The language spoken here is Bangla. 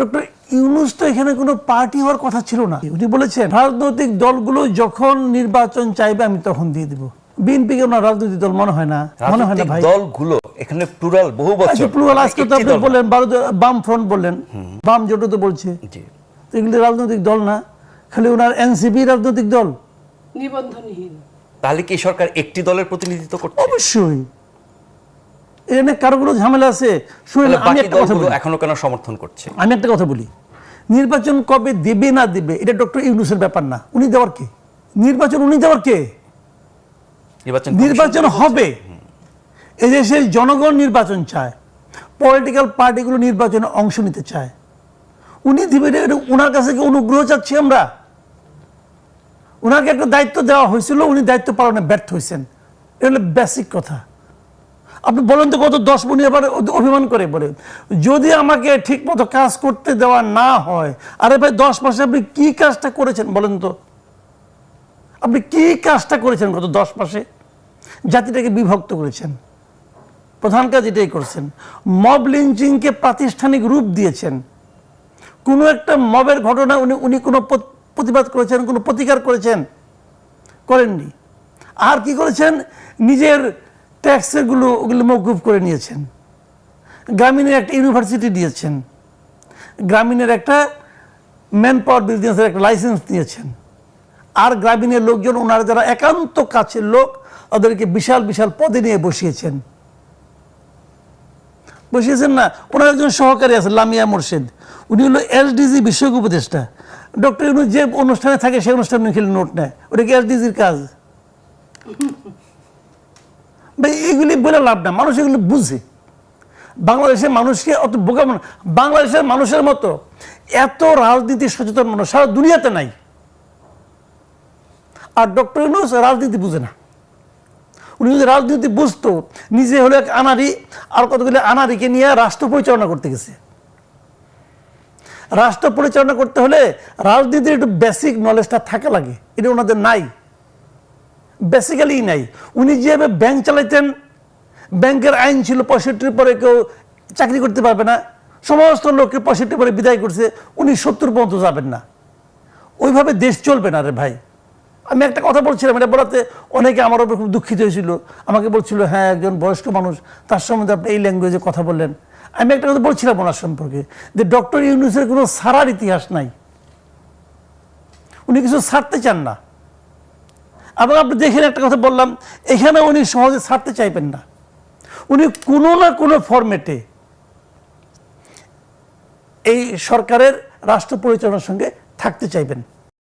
ডক্টর ইউনুস তো এখানে কোনো পার্টি হওয়ার কথা ছিল না। উনি বলেছেন রাজনৈতিক দলগুলো যখন নির্বাচন চাইবে আমি তখন দিয়ে দিব। বিএনপি কে রাজনৈতিক দল মনে হয় না? মনে হয় না ভাই? দলগুলো এখানে প্লুরাল বহু বছর। প্লুরাল আজকে তো আপনি বললেন বাম ফ্রন্ট বললেন। বাম জোটও তো বলছে। এগুলি রাজনৈতিক দল না? খালি ওনার এনসিপি রাজনৈতিক দল? নিবন্ধনহীন। তাহলে কি সরকার একটি দলের প্রতিনিধিত্ব করছে? অবশ্যই। এখানে কারও কোনো ঝামেলা আছে? আমি একটা কথা বলি। এখনও কেন সমর্থন করছে? আমি একটা কথা বলি। নির্বাচন কবে দেবে না দেবে এটা ডক্টর ইউনুসের ব্যাপার না। উনি দেওয়ার কে? নির্বাচন উনি দেওয়ার কে? নির্বাচন হবে। এদেশের জনগণ নির্বাচন চায় পলিটিক্যাল পার্টিগুলো নির্বাচনে অংশ নিতে চায়। উনি দিবেন এটা ওনার কাছে কি অনুগ্রহ চাচ্ছি আমরা? ওনাকে একটা দায়িত্ব দেওয়া হয়েছিল উনি দায়িত্ব পালনে ব্যর্থ হয়েছেন। এটা হলো বেসিক কথা। আপনি বলেন তো কত দশ মনি আবার অভিমান করে বলে যদি আমাকে ঠিক মতো কাজ করতে দেওয়া না হয়, আরে ভাই দশ মাসে আপনি কি কাজটা করেছেন বলেন তো? আপনি কি কাজটা করেছেন গত দশ মাসে? জাতিটাকে বিভক্ত করেছেন। প্রধান কাজ এটাই করেছেন। মব লিঞ্চিংকে প্রাতিষ্ঠানিক রূপ দিয়েছেন। কোনো একটা মবের ঘটনা উনি উনি কোনো প্রতিবাদ করেছেন, কোনো প্রতিকার করেছেন? করেননি। আর কি করেছেন? নিজের ট্যাক্সেরগুলো ওগুলো মৌকুফ করে নিয়েছেন। গ্রামীণের একটা ইউনিভার্সিটি দিয়েছেন। গ্রামীণের একটা ম্যান পাওয়ার বিজনেসের একটা লাইসেন্স দিয়েছেন আর গ্রামীণের লোকজন ওনারা যারা একান্ত কাছের লোক, ওদেরকে বিশাল বিশাল পদে নিয়ে বসিয়েছেন। বসিয়েছেন না, ওনার একজন সহকারী আছে, লামিয়া মোর্শেদ। উনি হলো এসডিজি বিষয়ক উপদেষ্টা। ডক্টর যে অনুষ্ঠানে থাকে, সেই অনুষ্ঠানে খেলে নোট নেয়। ওটা কি এসডিজির কাজ? এগুলি বলে লাভ না মানুষ এগুলি বুঝে। বাংলাদেশের মানুষকে অত বোকা বাংলাদেশের মানুষের মতো এত রাজনীতি সচেতন মানুষ সারা দুনিয়াতে নাই। আর ডক্টর ইউনুস রাজনীতি বুঝে না। উনি যদি রাজনীতি বুঝতো, নিজে হলো এক আনারি আর কতগুলি আনারিকে নিয়ে রাষ্ট্র পরিচালনা করতে গেছে। রাষ্ট্র পরিচালনা করতে হলে রাজনীতির একটু বেসিক নলেজটা থাকা লাগে, এটা ওনাদের নাই। বেসিক্যালি নাই। উনি যেভাবে ব্যাংক চালাইতেন ব্যাংকের আইন ছিল পঁয়ষট্টির পরে কেউ চাকরি করতে পারবে না। সমস্ত লোককে পঁয়ষট্টি পরে বিদায় করছে, উনি সত্তর পর্যন্ত যাবেন না। ওইভাবে দেশ চলবে না রে ভাই। আমি একটা কথা বলছিলাম, এটা বলাতে অনেকে আমার উপর খুব দুঃখিত হয়েছিল। আমাকে বলছিল হ্যাঁ একজন বয়স্ক মানুষ, তার সম্বন্ধে আপনি এই ল্যাঙ্গুয়েজে কথা বললেন। আমি একটা কথা বলছিলাম ওনার সম্পর্কে, যে ডক্টর ইউনুসের কোনো সারার ইতিহাস নাই। উনি কিছু ছাড়তে চান না। এবং আপনি দেখেন একটা কথা বললাম, এখানে উনি সহজে ছাড়তে চাইবেন না। উনি কোনো না কোনো ফরম্যাটে এই সরকারের রাষ্ট্র পরিচালনার সঙ্গে থাকতে চাইবেন।